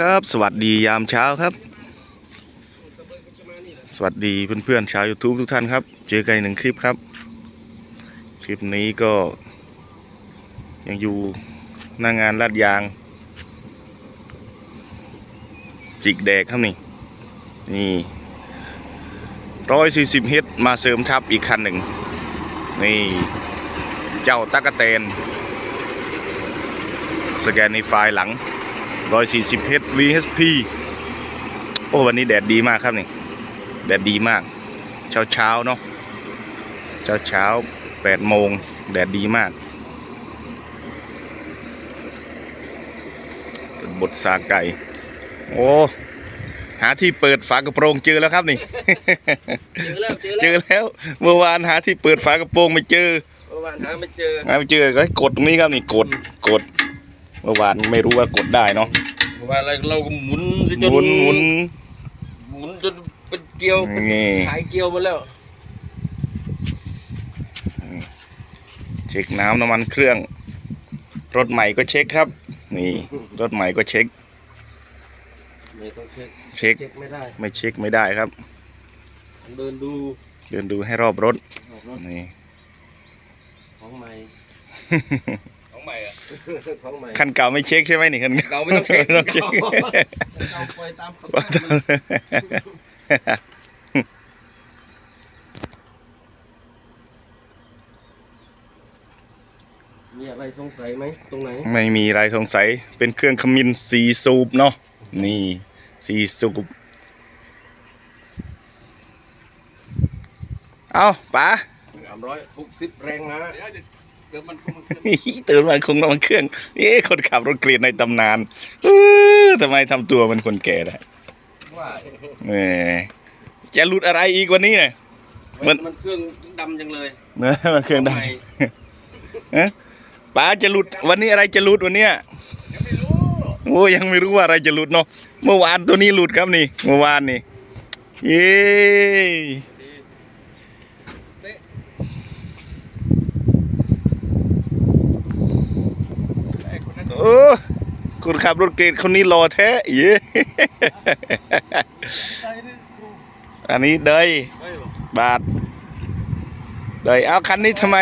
ครับสวัสดียามเช้าครับ สวัสดีเพื่อนๆชาว YouTube ทุกท่านครับ เจอกันหนึ่งคลิปครับ คลิปนี้ก็ ยังอยู่หน้างานลาดยาง จิกแดกครับนี่ นี่ร้อยสี่สิบเฮดมาเสริมทับอีกคันหนึ่ง นี่ เจ้าตะกะเตนสแกนในไฟล์หลัง 140 h VHP โอ้วันนี้แดดดีมากครับนี่ แดดดีมาก เช้าเช้าๆเนาะ เช้าเช้า8โมงแดดดีมากเป็นบทสาไก่ โอ้หาที่เปิดฝากระโปรงเจอแล้วครับนี่ เจอแล้วเจอเจแล้วอแล้วเมื่อวานหาที่เปิดฝากระโปรงไม่เจอเมื่อวานหาไม่เจอหาไม่เจอก็ให้กดตรงนี้ครับนี่กดกด เมื่อวานไม่รู้ว่ากดได้เนาะเมื่อวานเราเราก็หมุนสิจนหมุนหมุนหมุนจนเป็นเกลียวเป็นนี่ขายเกลียวหมาแล้ว เช็คน้ำน้ำมันเครื่อง รถใหม่ก็เช็คครับ นี่ รถใหม่ก็เช็ค ไม่ต้องเช็คเช็ค เช็คไม่ได้ไม่เช็คไม่ได้ครับ เดินดูเดินดูให้รอบรถออกรถนี่ของใหม่ ของใหม่อะของใหม่คันเก่าไม่เช็คใช่ไหมนี่คันเก่าไม่ต้องเช็คไม่ต้องเช็คเก่าปล่อยตามสภาพมันมีอะไรสงสัยไหมตรงไหน ไม่มีอะไรสงสัย เป็นเครื่องขมิ้นสีสูบเนาะ นี่สีสูบ เอาป๋าสามร้อยหกสิบแรงนะ เดี๋ยวมันคงมันขึ้นเตือนมันคงน้ำมันเครื่องเอ๊ะคนขับรถเกลียดในตำนานเออทำไมทำตัวมันคนแก่ได้ว่าแหมจะหลุดอะไรอีกวันนี้เนี่ย มัมัน นมันเครื่องดำจังเลยเนอะมันเครื่องทำดังไมเอ๊ะป๋าจะหลุดวันนี้อะไรจะหลุดวันเนี้ยโอ้ยังไม่รู้ว่าอะไรจะหลุดเนาะเมื่อวานตัวนี้หลุดครับนี่ เมื่อวานนี่เย้ โอ้คนขับรถเกรดคนนี้รอแท้เย้อันนี้เดยบาทเดยเอาคันนี้ทำไม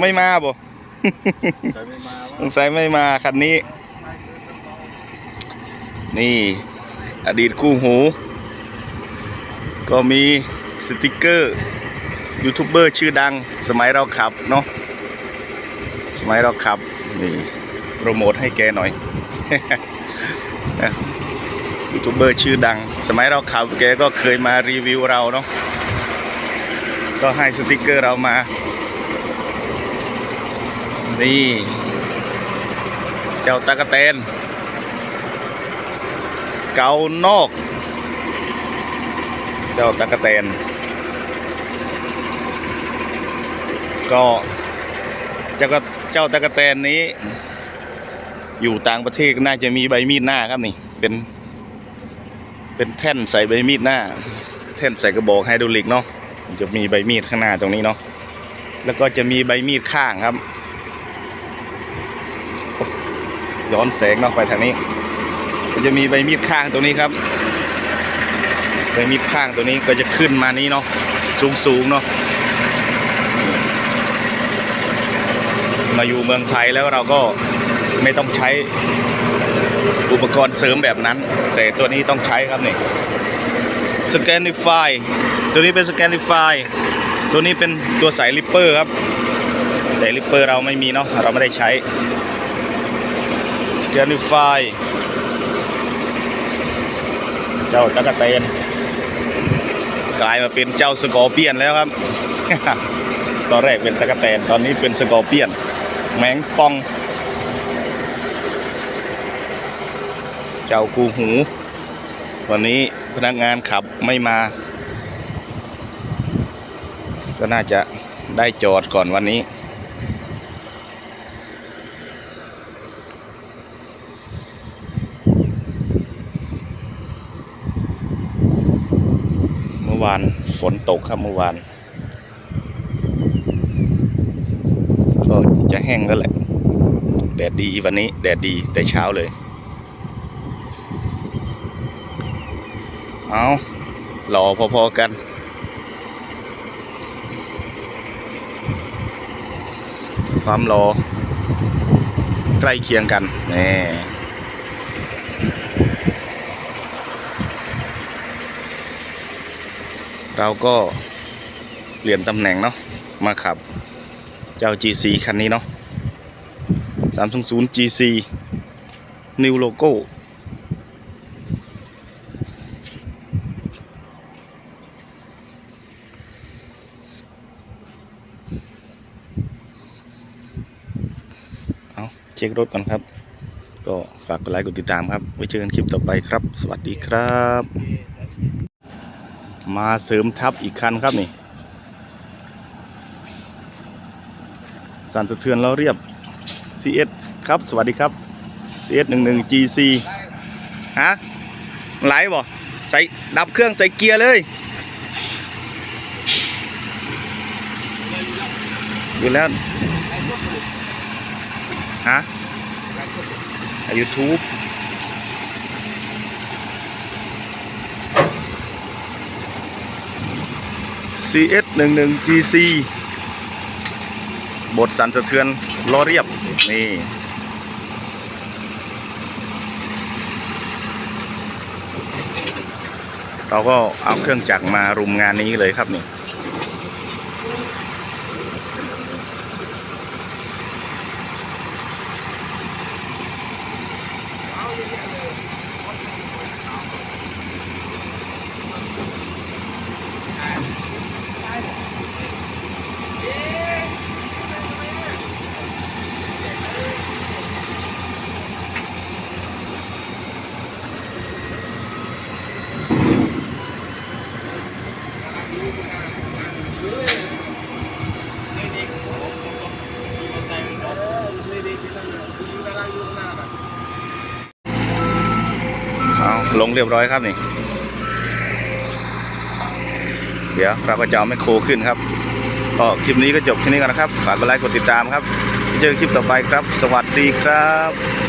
ไม่มาบ่สงสัยไม่มาคันนี้ นี่ อดีตคู่หู ก็มีสติกเกอร์ยูทูบเบอร์ชื่อดัง สมัยเราขับเนาะสมัยเราขับนี่ โปรโมทให้แกหน่อยยูทูบเบอร์ชื่อดัง สมัยเราขับแกก็เคยมารีวิวเราเนาะก็ให้สติกเกอร์เรามา นี่ เจ้าตะกะแตน เกานอก เจ้าตะกะแตน ก็เจ้าเจ้าตะกะแตนนี้ อยู่ต่างประเทศน่าจะมีใบมีดหน้าครับนี่ เป็น เป็นแท่นใส่ใบมีดหน้า แท่นใส่กระบอกไฮดรอลิกเนาะจะมีใบมีดข้างหน้าตรงนี้เนาะแล้วก็จะมีใบมีดข้างครับย้อนแสงเนาะไปทางนี้ก็จะมีใบมีดข้างตัวนี้ครับใบมีดข้างตัวนี้ก็จะขึ้นมานี้เนาะสูงสูงๆเนาะมาอยู่เมืองไทยแล้วเราก็ ไม่ต้องใช้อุปกรณ์เสริมแบบนั้น แต่ตัวนี้ต้องใช้ครับนี่สแกนิฟายตัวนี้เป็นสแกนิฟายตัวนี้เป็นตัวสายลิปเปอร์ครับ แต่ลิปเปอร์เราไม่มีเนาะเราไม่ได้ใช้สแกนิฟายเจ้าตะกะเตนกลายมาเป็นเจ้าสกอร์เปียนแล้วครับ ตอนแรกเป็นตะกะแตนตอนนี้เป็นสกอร์เปียน แมงปอง เจ้าคูหู วันนี้พนักงานขับไม่มา ก็น่าจะได้จอดก่อนวันนี้ เมื่อวานฝนตกครับเมื่อวานก็จะแห้งแล้วแหละแดดดีวันนี้แดดดีแต่เช้าเลย เอาหล่อพอๆกัน ความหล่อใกล้เคียงกันนี่เราก็เปลี่ยนตำแหน่งเนาะมาขับเจ้า GC คันนี้เนาะ320 GC New Logo เอาเช็ครถก่อนครับ ก็ฝากกดไลค์กดติดตามครับ ไว้เจอกันคลิปต่อไปครับ สวัสดีครับ มาเสริมทับอีกคันครับนี่ สันสะเทือนเราเรียบ CS ครับ สวัสดีครับ CS 11 GC ฮะไหลบ่ใส่ดับเครื่องใส่เกียร์เลยอยู่แล้ว ฮะยูทูบซีเอสหนึ่งหนึ่งจีซีบทสันสะเทือนล้อเรียบ นี่เราก็เอาเครื่องจักรมารุมงานนี้เลยครับนี่ ลงเรียบร้อยครับนี่ เดี๋ยวเราก็จะเอาแมคโครขึ้นครับก็คลิปนี้ก็จบแค่นี้กันนะครับ ฝากกดไลค์กดติดตามครับ เจอกันคลิปต่อไปครับ สวัสดีครับ